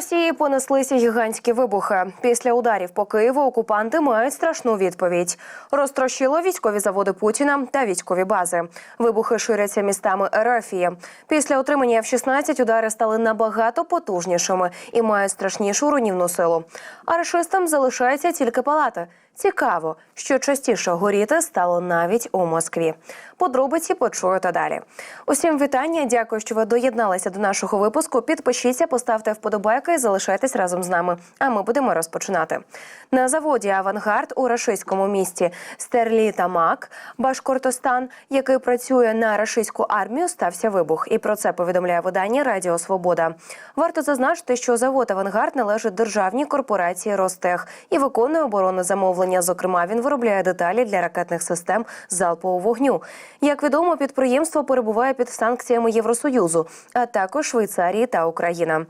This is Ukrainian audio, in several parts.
Росії понеслися гігантські вибухи. Після ударів по Києву окупанти мають страшну відповідь. Розтрощило військові заводи Путіна та військові бази. Вибухи ширяться містами Ерефії. Після отримання F-16 удари стали набагато потужнішими і мають страшнішу руйнівну силу. А рашистам залишається тільки палати. Цікаво, що частіше горіти стало навіть у Москві. Подробиці почуєте далі. Усім вітання. Дякую, що ви доєдналися до нашого випуску. Підпишіться, поставте вподобайки і залишайтесь разом з нами. А ми будемо розпочинати. На заводі Авангард у рашистському місті Стерлітамак, Башкортостан, який працює на рашистську армію, стався вибух. І про це повідомляє видання Радіо Свобода. Варто зазначити, що завод Авангард належить державній корпорації Ростех і виконує оборонне замовлення. Зокрема, він виробляє деталі для ракетних систем залпового вогню. Як відомо, підприємство перебуває під санкціями Євросоюзу, а також Швейцарії та Україна.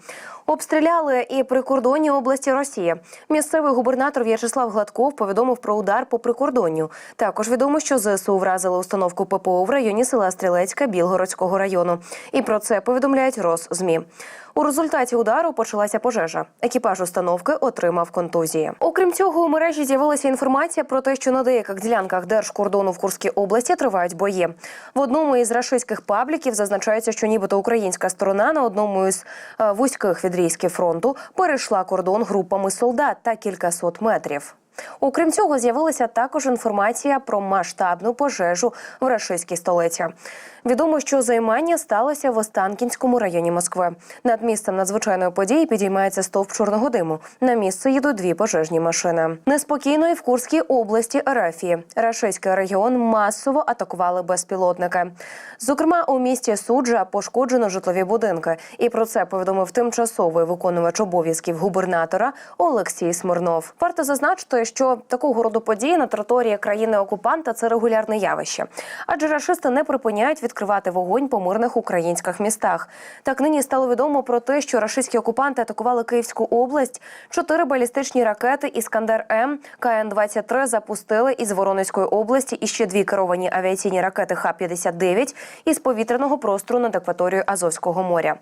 Обстріляли і прикордонні області Росії. Місцевий губернатор В'ячеслав Гладков повідомив про удар по прикордонню. Також відомо, що ЗСУ вразили установку ППО в районі села Стрілецька Білгородського району. І про це повідомляють Росзмі. У результаті удару почалася пожежа. Екіпаж установки отримав контузії. Окрім цього, у мережі з'явилася інформація про те, що на деяких ділянках держкордону в Курській області тривають бої. В одному із рашистських пабліків зазначається, що нібито українська сторона на одному із е, вузьких відрізків фронту перейшла кордон групами солдат та кількасот метрів. Окрім цього, з'явилася також інформація про масштабну пожежу в рашистській столиці. Відомо, що займання сталося в Останкінському районі Москви. Над місцем надзвичайної події підіймається стовп чорного диму. На місце їдуть дві пожежні машини. Неспокійно і в Курській області Ерефії. Рашистський регіон масово атакували безпілотники. Зокрема, у місті Суджа пошкоджено житлові будинки. І про це повідомив тимчасовий виконувач обов'язків губернатора Олексій Смирнов. Варто зазначити, що такого роду події на території країни окупанта це регулярне явище, адже рашисти не припиняють відкривати вогонь по мирних українських містах. Так нині стало відомо про те, що рашистські окупанти атакували Київську область. Чотири балістичні ракети Іскандер М КН-23 запустили із Воронезької області і ще дві керовані авіаційні ракети Х-59 із повітряного простору над акваторією Азовського моря.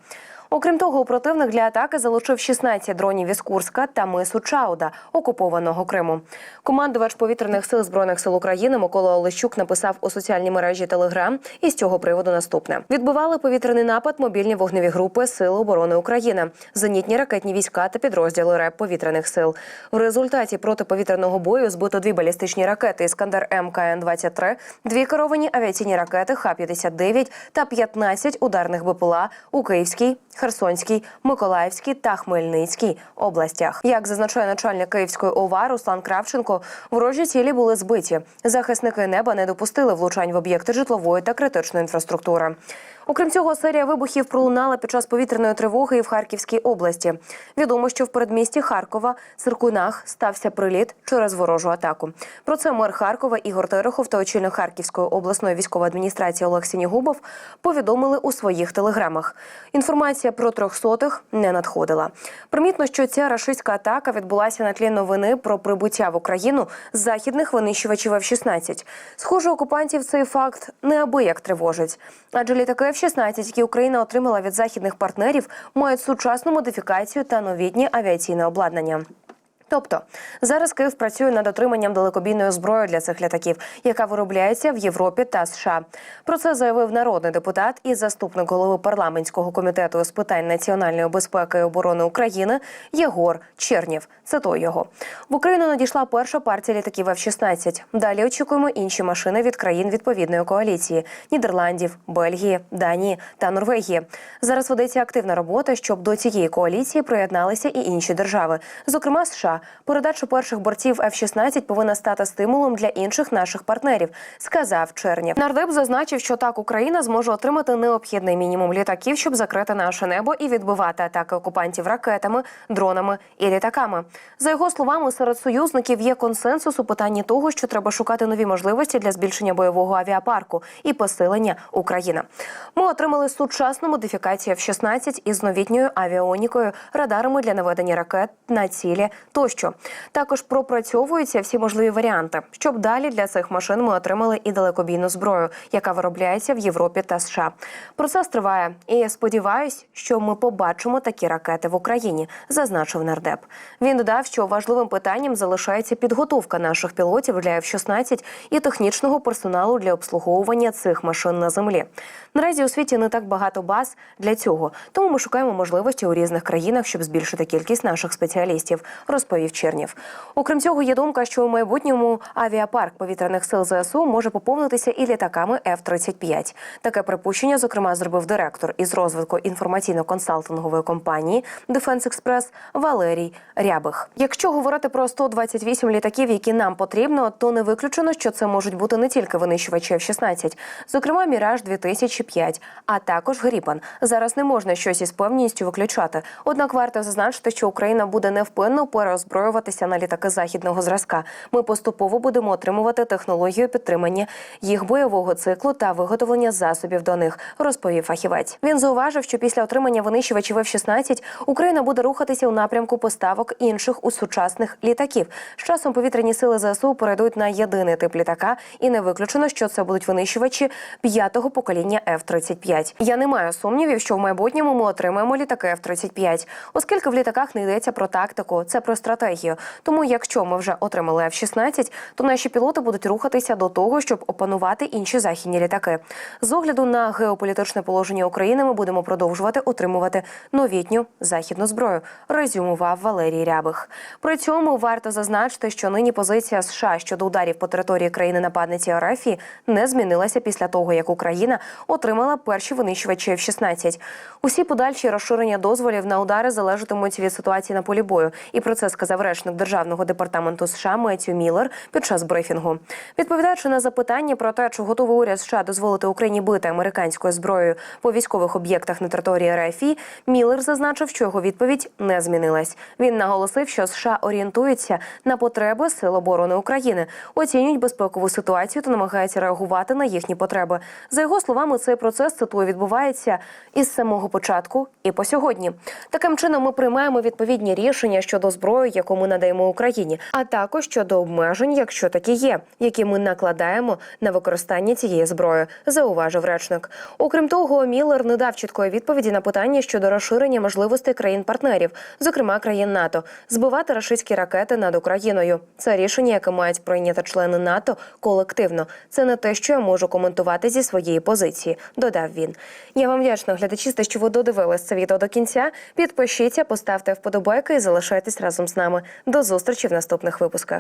Окрім того, противник для атаки залучив 16 дронів із Курська та мису Чауда, окупованого Криму. Командувач повітряних сил збройних сил України Микола Олещук написав у соціальній мережі Телеграм із цього приводу наступне: відбивали повітряний напад мобільні вогневі групи Сили оборони України, зенітні ракетні війська та підрозділи РЕП повітряних сил. В результаті протиповітряного бою збито дві балістичні ракети Іскандер МКН-23, дві керовані авіаційні ракети Х-59 та 15 ударних БПЛА у Київській. Херсонській, Миколаївській та Хмельницькій областях. Як зазначає начальник Київської ОВА Руслан Кравченко, ворожі цілі були збиті. Захисники неба не допустили влучань в об'єкти житлової та критичної інфраструктури. Окрім цього, серія вибухів пролунала під час повітряної тривоги і в Харківській області. Відомо, що в передмісті Харкова Циркунах стався приліт через ворожу атаку. Про це мер Харкова Ігор Терехов та очільник Харківської обласної військової адміністрації Олег Сінігубов повідомили у своїх телеграмах. Інформація про трьохсотих не надходила. Примітно, що ця рашистська атака відбулася на тлі новини про прибуття в Україну західних винищувачів F-16. Схоже, окупантів цей факт неабияк тривожить, адже літаки F-16, які Україна отримала від західних партнерів, мають сучасну модифікацію та новітнє авіаційне обладнання. Тобто зараз Київ працює над отриманням далекобійної зброї для цих літаків, яка виробляється в Європі та США. Про це заявив народний депутат і заступник голови парламентського комітету з питань національної безпеки і оборони України Єгор Чернєв. Цитую його в Україну надійшла перша партія літаків F-16. Далі очікуємо інші машини від країн відповідної коаліції: Нідерландів, Бельгії, Данії та Норвегії. Зараз ведеться активна робота, щоб до цієї коаліції приєдналися і інші держави, зокрема США. Передача перших борців F-16 повинна стати стимулом для інших наших партнерів, сказав Чернєв. Нардеп зазначив, що так Україна зможе отримати необхідний мінімум літаків, щоб закрити наше небо і відбивати атаки окупантів ракетами, дронами і літаками. За його словами, серед союзників є консенсус у питанні того, що треба шукати нові можливості для збільшення бойового авіапарку і посилення України. Ми отримали сучасну модифікацію F-16 із новітньою авіонікою, радарами для наведення ракет на цілі. Тощо тощо. Також пропрацьовуються всі можливі варіанти, щоб далі для цих машин ми отримали і далекобійну зброю, яка виробляється в Європі та США. Процес триває, і я сподіваюся, що ми побачимо такі ракети в Україні, зазначив нардеп. Він додав, що важливим питанням залишається підготовка наших пілотів для F-16 і технічного персоналу для обслуговування цих машин на землі. Наразі у світі не так багато баз для цього, тому ми шукаємо можливості у різних країнах, щоб збільшити кількість наших спеціалістів, розповів Чернів. Окрім цього, є думка, що у майбутньому авіапарк повітряних сил ЗСУ може поповнитися і літаками F-35. Таке припущення, зокрема, зробив директор із розвитку інформаційно-консалтингової компанії Defense Express Валерій Рябих. Якщо говорити про 128 літаків, які нам потрібно, то не виключено, що це можуть бути не тільки винищувачі F-16, зокрема Міраж 2005, а також Гріпан. Зараз не можна щось із певністю виключати. Однак варто зазначити, що Україна буде невпинно переозброюватися на літаки західного зразка. Ми поступово будемо отримувати технологію підтримання їх бойового циклу та виготовлення засобів до них, розповів фахівець. Він зауважив, що після отримання винищувачів F-16 Україна буде рухатися у напрямку поставок інших у сучасних літаків. З часом повітряні сили ЗСУ перейдуть на єдиний тип літака, і не виключено, що це будуть винищувачі п'ятого покоління F-35. Я не маю сумнівів, що в майбутньому ми отримаємо літаки F-35, оскільки в літаках не йдеться про тактику, це про стратегію. Тому, якщо ми вже отримали F-16, то наші пілоти будуть рухатися до того, щоб опанувати інші західні літаки. З огляду на геополітичне положення України ми будемо продовжувати отримувати новітню західну зброю. Резюмував Валерій Рябих. При цьому варто зазначити, що нині позиція США щодо ударів по території країни нападниці Арафії не змінилася після того, як Україна отримала перші винищувачі F-16. Усі подальші розширення дозволів на удари залежатимуть від ситуації на полі бою. І про це сказав речник державного департаменту США Меттю Міллер під час брифінгу. Відповідаючи на запитання про те, чи готовий уряд США дозволити Україні бити американською зброєю по військових об'єктах на території РФ, Міллер зазначив, що його відповідь не змінилась. Він наголосив, що США орієнтуються на потреби сил оборони України, оцінюють безпекову ситуацію та намагаються реагувати на їхні потреби. За його словами, цей процес цитую відбувається із самого початку і по сьогодні. Таким чином, ми приймаємо відповідні рішення щодо зброї, яку ми надаємо Україні, а також щодо обмежень, якщо такі є, які ми накладаємо на використання цієї зброї, зауважив речник. Окрім того, Міллер не дав чіткої відповіді на питання щодо розширення можливостей країн-партнерів, зокрема країн НАТО, збивати рашистські ракети над Україною. Це рішення, яке мають прийняти члени НАТО колективно. Це не те, що я можу коментувати зі своєї позиції, додав він. Я вам вдячна, глядачі, що ви додивились це відео до кінця. Підпишіться, поставте вподобайки і залишайтесь разом з нами. До зустрічі в наступних випусках.